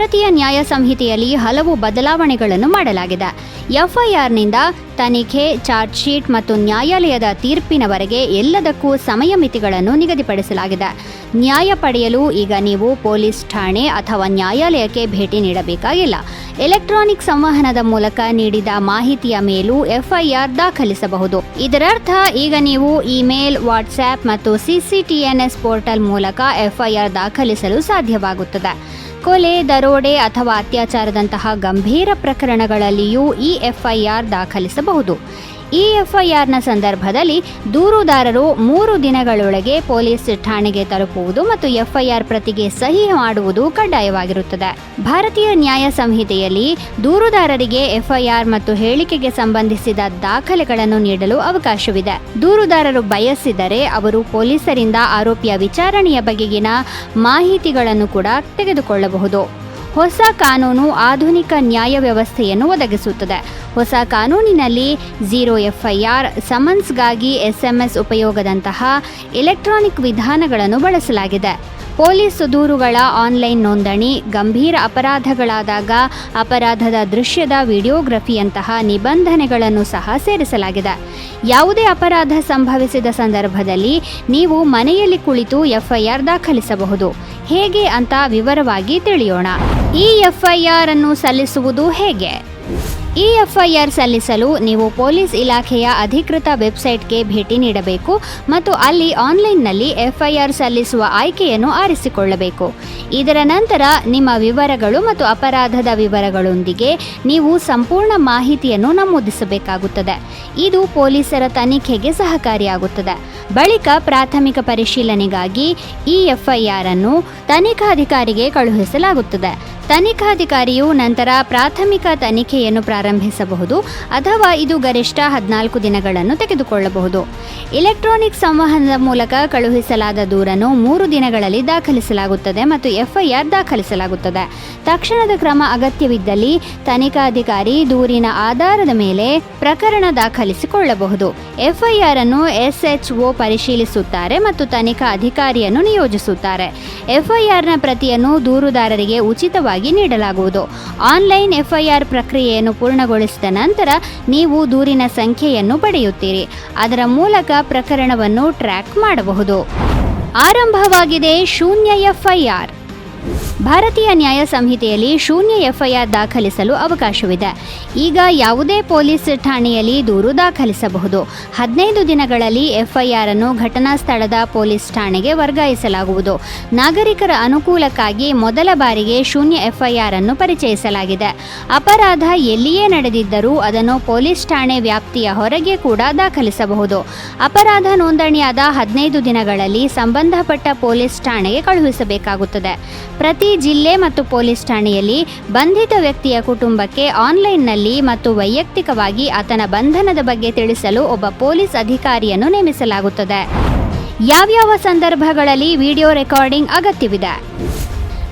ಭಾರತೀಯ ನ್ಯಾಯ ಸಂಹಿತೆಯಲ್ಲಿ ಹಲವು ಬದಲಾವಣೆಗಳನ್ನು ಮಾಡಲಾಗಿದೆ. ಎಫ್ಐಆರ್ನಿಂದ ತನಿಖೆ, ಚಾರ್ಜ್ ಶೀಟ್ ಮತ್ತು ನ್ಯಾಯಾಲಯದ ತೀರ್ಪಿನವರೆಗೆ ಎಲ್ಲದಕ್ಕೂ ಸಮಯ ಮಿತಿಗಳನ್ನು ನಿಗದಿಪಡಿಸಲಾಗಿದೆ. ನ್ಯಾಯ ಪಡೆಯಲು ಈಗ ನೀವು ಪೊಲೀಸ್ ಠಾಣೆ ಅಥವಾ ನ್ಯಾಯಾಲಯಕ್ಕೆ ಭೇಟಿ ನೀಡಬೇಕಾಗಿಲ್ಲ. ಎಲೆಕ್ಟ್ರಾನಿಕ್ ಸಂವಹನದ ಮೂಲಕ ನೀಡಿದ ಮಾಹಿತಿಯ ಮೇಲೂ ಎಫ್ಐಆರ್ ದಾಖಲಿಸಬಹುದು. ಇದರರ್ಥ, ಈಗ ನೀವು ಇಮೇಲ್, ವಾಟ್ಸ್ಆ್ಯಪ್ ಮತ್ತು ಸಿಸಿಟಿಎನ್ಎಸ್ ಪೋರ್ಟಲ್ ಮೂಲಕ ಎಫ್ಐಆರ್ ದಾಖಲಿಸಲು ಸಾಧ್ಯವಾಗುತ್ತದೆ. ಕೊಲೆ ದರೋಡೆ ಅಥವಾ ಅತ್ಯಾಚಾರದಂತಹ ಗಂಭೀರ ಪ್ರಕರಣಗಳಲ್ಲಿಯೂ ಈ ಎಫ್ಐಆರ್ ದಾಖಲಿಸಬಹುದು. ಈ ಎಫ್ಐಆರ್ನ ಸಂದರ್ಭದಲ್ಲಿ ದೂರುದಾರರು ಮೂರು ದಿನಗಳೊಳಗೆ ಪೊಲೀಸ್ ಠಾಣೆಗೆ ತಲುಪುವುದು ಮತ್ತು ಎಫ್ಐಆರ್ ಪ್ರತಿಗೆ ಸಹಿ ಮಾಡುವುದು ಕಡ್ಡಾಯವಾಗಿರುತ್ತದೆ. ಭಾರತೀಯ ನ್ಯಾಯ ಸಂಹಿತೆಯಲ್ಲಿ ದೂರುದಾರರಿಗೆ ಎಫ್ಐಆರ್ ಮತ್ತು ಹೇಳಿಕೆಗೆ ಸಂಬಂಧಿಸಿದ ದಾಖಲೆಗಳನ್ನು ನೀಡಲು ಅವಕಾಶವಿದೆ. ದೂರುದಾರರು ಬಯಸಿದರೆ ಅವರು ಪೊಲೀಸರಿಂದ ಆರೋಪಿಯ ವಿಚಾರಣೆಯ ಬಗೆಗಿನ ಮಾಹಿತಿಗಳನ್ನು ಕೂಡ ತೆಗೆದುಕೊಳ್ಳಬಹುದು. ಹೊಸ ಕಾನೂನು ಆಧುನಿಕ ನ್ಯಾಯ ವ್ಯವಸ್ಥೆಯನ್ನು ಒದಗಿಸುತ್ತದೆ. ಹೊಸ ಕಾನೂನಿನಲ್ಲಿ ಝೀರೋ ಎಫ್ಐಆರ್, ಸಮನ್ಸ್ಗಾಗಿ ಎಸ್ಎಂಎಸ್ ಉಪಯೋಗದಂತಹ ಎಲೆಕ್ಟ್ರಾನಿಕ್ ವಿಧಾನಗಳನ್ನು ಬಳಸಲಾಗಿದೆ. ಪೊಲೀಸ್ ದೂರುಗಳ ಆನ್ಲೈನ್ ನೋಂದಣಿ, ಗಂಭೀರ ಅಪರಾಧಗಳಾದಾಗ ಅಪರಾಧದ ದೃಶ್ಯದ ವಿಡಿಯೋಗ್ರಫಿಯಂತಹ ನಿಬಂಧನೆಗಳನ್ನು ಸಹ ಸೇರಿಸಲಾಗಿದೆ. ಯಾವುದೇ ಅಪರಾಧ ಸಂಭವಿಸಿದ ಸಂದರ್ಭದಲ್ಲಿ ನೀವು ಮನೆಯಲ್ಲಿ ಕುಳಿತು ಎಫ್ಐಆರ್ ದಾಖಲಿಸಬಹುದು. ಹೇಗೆ ಅಂತ ವಿವರವಾಗಿ ತಿಳಿಯೋಣ. ಈ ಎಫ್ಐಆರ್ ಅನ್ನು ಸಲ್ಲಿಸುವುದು ಹೇಗೆ? ಈ ಎಫ್ಐಆರ್ ಸಲ್ಲಿಸಲು ನೀವು ಪೊಲೀಸ್ ಇಲಾಖೆಯ ಅಧಿಕೃತ ವೆಬ್ಸೈಟ್ಗೆ ಭೇಟಿ ನೀಡಬೇಕು ಮತ್ತು ಅಲ್ಲಿ ಆನ್ಲೈನ್ನಲ್ಲಿ ಎಫ್ಐಆರ್ ಸಲ್ಲಿಸುವ ಆಯ್ಕೆಯನ್ನು ಆರಿಸಿಕೊಳ್ಳಬೇಕು. ಇದರ ನಂತರ ನಿಮ್ಮ ವಿವರಗಳು ಮತ್ತು ಅಪರಾಧದ ವಿವರಗಳೊಂದಿಗೆ ನೀವು ಸಂಪೂರ್ಣ ಮಾಹಿತಿಯನ್ನು ನಮೂದಿಸಬೇಕಾಗುತ್ತದೆ. ಇದು ಪೊಲೀಸರ ತನಿಖೆಗೆ ಸಹಕಾರಿಯಾಗುತ್ತದೆ. ಬಳಿಕ ಪ್ರಾಥಮಿಕ ಪರಿಶೀಲನೆಗಾಗಿ ಈ ಎಫ್ಐಆರ್ ಅನ್ನು ತನಿಖಾಧಿಕಾರಿಗೆ ಕಳುಹಿಸಲಾಗುತ್ತದೆ. ತನಿಖಾಧಿಕಾರಿಯು ನಂತರ ಪ್ರಾಥಮಿಕ ತನಿಖೆಯನ್ನು ಪ್ರಾರಂಭಿಸಬಹುದು ಅಥವಾ ಇದು ಗರಿಷ್ಠ ಹದಿನಾಲ್ಕು ದಿನಗಳನ್ನು ತೆಗೆದುಕೊಳ್ಳಬಹುದು. ಎಲೆಕ್ಟ್ರಾನಿಕ್ ಸಂವಹನದ ಮೂಲಕ ಕಳುಹಿಸಲಾದ ದೂರನ್ನು ಮೂರು ದಿನಗಳಲ್ಲಿ ದಾಖಲಿಸಲಾಗುತ್ತದೆ ಮತ್ತು ಎಫ್ಐಆರ್ ದಾಖಲಿಸಲಾಗುತ್ತದೆ. ತಕ್ಷಣದ ಕ್ರಮ ಅಗತ್ಯವಿದ್ದಲ್ಲಿ ತನಿಖಾಧಿಕಾರಿ ದೂರಿನ ಆಧಾರದ ಮೇಲೆ ಪ್ರಕರಣ ದಾಖಲಿಸಿಕೊಳ್ಳಬಹುದು. ಎಫ್ಐಆರ್ ಅನ್ನು ಎಸ್ಎಚ್ಒ ಪರಿಶೀಲಿಸುತ್ತಾರೆ ಮತ್ತು ತನಿಖಾ ಅಧಿಕಾರಿಯನ್ನು ನಿಯೋಜಿಸುತ್ತಾರೆ. ಎಫ್ಐಆರ್ನ ಪ್ರತಿಯನ್ನು ದೂರುದಾರರಿಗೆ ಉಚಿತವಾಗಿ ನೀಡಲಾಗುವುದು. ಆನ್ಲೈನ್ ಎಫ್ಐಆರ್ ಪ್ರಕ್ರಿಯೆಯನ್ನು ಪೂರ್ಣಗೊಳಿಸಿದ ನಂತರ ನೀವು ದೂರಿನ ಸಂಖ್ಯೆಯನ್ನು ಪಡೆಯುತ್ತೀರಿ. ಅದರ ಮೂಲಕ ಪ್ರಕರಣವನ್ನು ಟ್ರ್ಯಾಕ್ ಮಾಡಬಹುದು. ಆರಂಭವಾಗಿದೆ ಶೂನ್ಯ ಎಫ್ಐಆರ್. ಭಾರತೀಯ ನ್ಯಾಯ ಸಂಹಿತೆಯಲ್ಲಿ ಶೂನ್ಯ ಎಫ್ಐಆರ್ ದಾಖಲಿಸಲು ಅವಕಾಶವಿದೆ. ಈಗ ಯಾವುದೇ ಪೊಲೀಸ್ ಠಾಣೆಯಲ್ಲಿ ದೂರು ದಾಖಲಿಸಬಹುದು. ಹದಿನೈದು ದಿನಗಳಲ್ಲಿ ಎಫ್ಐಆರ್ ಅನ್ನು ಘಟನಾ ಸ್ಥಳದ ಪೊಲೀಸ್ ಠಾಣೆಗೆ ವರ್ಗಾಯಿಸಲಾಗುವುದು. ನಾಗರಿಕರ ಅನುಕೂಲಕ್ಕಾಗಿ ಮೊದಲ ಬಾರಿಗೆ ಶೂನ್ಯ ಎಫ್ಐಆರ್ ಅನ್ನು ಪರಿಚಯಿಸಲಾಗಿದೆ. ಅಪರಾಧ ಎಲ್ಲಿಯೇ ನಡೆದಿದ್ದರೂ ಅದನ್ನು ಪೊಲೀಸ್ ಠಾಣೆ ವ್ಯಾಪ್ತಿಯ ಹೊರಗೆ ಕೂಡ ದಾಖಲಿಸಬಹುದು. ಅಪರಾಧ ನೋಂದಣಿಯಾದ ಹದಿನೈದು ದಿನಗಳಲ್ಲಿ ಸಂಬಂಧಪಟ್ಟ ಪೊಲೀಸ್ ಠಾಣೆಗೆ ಕಳುಹಿಸಬೇಕಾಗುತ್ತದೆ. ಪ್ರತಿ ಜಿಲ್ಲೆ ಮತ್ತು ಪೊಲೀಸ್ ಠಾಣೆಯಲ್ಲಿ ಬಂಧಿತ ವ್ಯಕ್ತಿಯ ಕುಟುಂಬಕ್ಕೆ ಆನ್ಲೈನ್ನಲ್ಲಿ ಮತ್ತು ವೈಯಕ್ತಿಕವಾಗಿ ಆತನ ಬಂಧನದ ಬಗ್ಗೆ ತಿಳಿಸಲು ಒಬ್ಬ ಪೊಲೀಸ್ ಅಧಿಕಾರಿಯನ್ನು ನೇಮಿಸಲಾಗುತ್ತದೆ. ಯಾವ್ಯಾವ ಸಂದರ್ಭಗಳಲ್ಲಿ ವಿಡಿಯೋ ರೆಕಾರ್ಡಿಂಗ್ ಅಗತ್ಯವಿದೆ?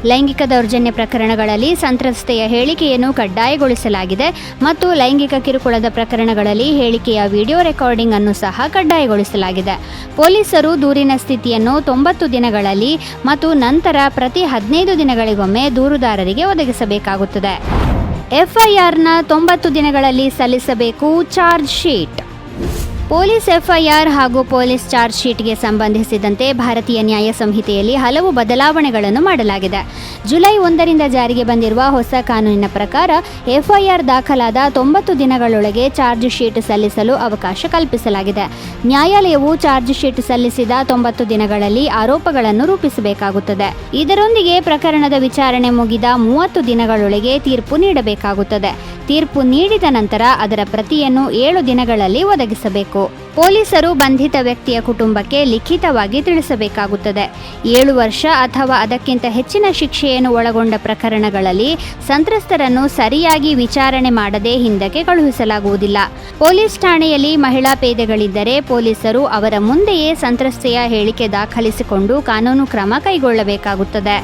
ಲೈಂಗಿಕ ದೌರ್ಜನ್ಯ ಪ್ರಕರಣಗಳಲ್ಲಿ ಸಂತ್ರಸ್ತೆಯ ಹೇಳಿಕೆಯನ್ನು ಕಡ್ಡಾಯಗೊಳಿಸಲಾಗಿದೆ ಮತ್ತು ಲೈಂಗಿಕ ಕಿರುಕುಳದ ಪ್ರಕರಣಗಳಲ್ಲಿ ಹೇಳಿಕೆಯ ವಿಡಿಯೋ ರೆಕಾರ್ಡಿಂಗ್ ಅನ್ನು ಸಹ ಕಡ್ಡಾಯಗೊಳಿಸಲಾಗಿದೆ. ಪೊಲೀಸರು ದೂರಿನ ಸ್ಥಿತಿಯನ್ನು ತೊಂಬತ್ತು ದಿನಗಳಲ್ಲಿ ಮತ್ತು ನಂತರ ಪ್ರತಿ ಹದಿನೈದು ದಿನಗಳಿಗೊಮ್ಮೆ ದೂರುದಾರರಿಗೆ ಒದಗಿಸಬೇಕಾಗುತ್ತದೆ. ಎಫ್ಐಆರ್ನ ತೊಂಬತ್ತು ದಿನಗಳಲ್ಲಿ ಸಲ್ಲಿಸಬೇಕು ಚಾರ್ಜ್ ಶೀಟ್. ಪೊಲೀಸ್ ಎಫ್ಐಆರ್ ಹಾಗೂ ಪೊಲೀಸ್ ಚಾರ್ಜ್ ಶೀಟ್ಗೆ ಸಂಬಂಧಿಸಿದಂತೆ ಭಾರತೀಯ ನ್ಯಾಯ ಸಂಹಿತೆಯಲ್ಲಿ ಹಲವು ಬದಲಾವಣೆಗಳನ್ನು ಮಾಡಲಾಗಿದೆ. ಜುಲೈ ಒಂದರಿಂದ ಜಾರಿಗೆ ಬಂದಿರುವ ಹೊಸ ಕಾನೂನಿನ ಪ್ರಕಾರ ಎಫ್ಐಆರ್ ದಾಖಲಾದ ತೊಂಬತ್ತು ದಿನಗಳೊಳಗೆ ಚಾರ್ಜ್ ಶೀಟ್ ಸಲ್ಲಿಸಲು ಅವಕಾಶ ಕಲ್ಪಿಸಲಾಗಿದೆ. ನ್ಯಾಯಾಲಯವು ಚಾರ್ಜ್ ಶೀಟ್ ಸಲ್ಲಿಸಿದ ತೊಂಬತ್ತು ದಿನಗಳಲ್ಲಿ ಆರೋಪಗಳನ್ನು ರೂಪಿಸಬೇಕಾಗುತ್ತದೆ. ಇದರೊಂದಿಗೆ ಪ್ರಕರಣದ ವಿಚಾರಣೆ ಮುಗಿದ ಮೂವತ್ತು ದಿನಗಳೊಳಗೆ ತೀರ್ಪು ನೀಡಬೇಕಾಗುತ್ತದೆ. ತೀರ್ಪು ನೀಡಿದ ನಂತರ ಅದರ ಪ್ರತಿಯನ್ನು ಏಳು ದಿನಗಳಲ್ಲಿ ಒದಗಿಸಬೇಕು. ಪೊಲೀಸರು ಬಂಧಿತ ವ್ಯಕ್ತಿಯ ಕುಟುಂಬಕ್ಕೆ ಲಿಖಿತವಾಗಿ ತಿಳಿಸಬೇಕಾಗುತ್ತದೆ. ಏಳು ವರ್ಷ ಅಥವಾ ಅದಕ್ಕಿಂತ ಹೆಚ್ಚಿನ ಶಿಕ್ಷೆಯನ್ನು ಒಳಗೊಂಡ ಪ್ರಕರಣಗಳಲ್ಲಿ ಸಂತ್ರಸ್ತರನ್ನು ಸರಿಯಾಗಿ ವಿಚಾರಣೆ ಮಾಡದೆ ಹಿಂದಕ್ಕೆ ಕಳುಹಿಸಲಾಗುವುದಿಲ್ಲ. ಪೊಲೀಸ್ ಠಾಣೆಯಲ್ಲಿ ಮಹಿಳಾ ಪೇದೆಗಳಿದ್ದರೆ ಪೊಲೀಸರು ಅವರ ಮುಂದೆಯೇ ಸಂತ್ರಸ್ತೆಯ ಹೇಳಿಕೆ ದಾಖಲಿಸಿಕೊಂಡು ಕಾನೂನು ಕ್ರಮ ಕೈಗೊಳ್ಳಬೇಕಾಗುತ್ತದೆ.